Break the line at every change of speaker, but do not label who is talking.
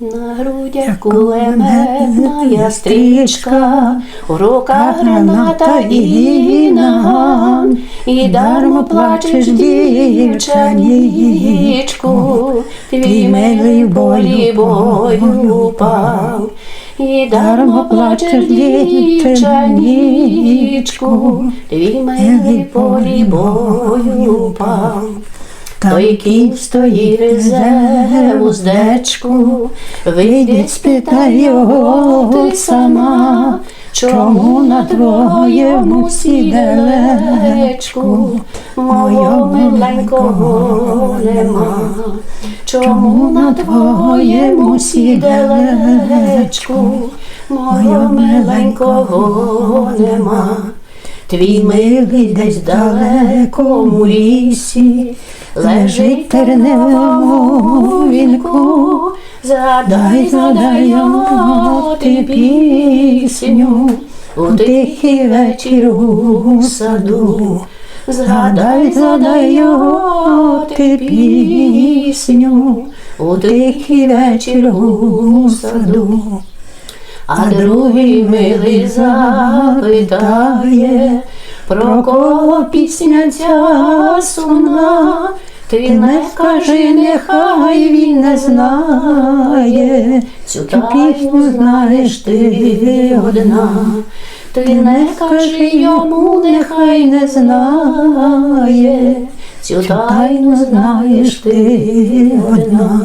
На грудях кулеметна стрічка, у руках граната і наган, і дармо плачеш, дівчанічку, твій милий в болі бою упав, і дармо плачеш, дівчанічку, твій милий в болі бою упав. Той кінь стоїть резе вуздечку, вийди, спитай його ти сама, чому на твоєму сіделечку мого миленького нема, чому на твоєму сіделечку мого миленького нема. Твій милий десь далекому лісі, лежить терневому вінку, задай, задай йому ти пісню, у тихий вечір у саду. Згадай, згадай його ти пісню, у тихий вечір у саду. А другий милий запитає, про кого пісня ця сумна, ти не скажи, нехай він не знає, цю пісню знаєш ти одна. Ти не скажи йому, нехай не знає, цю тайну знаєш ти одна.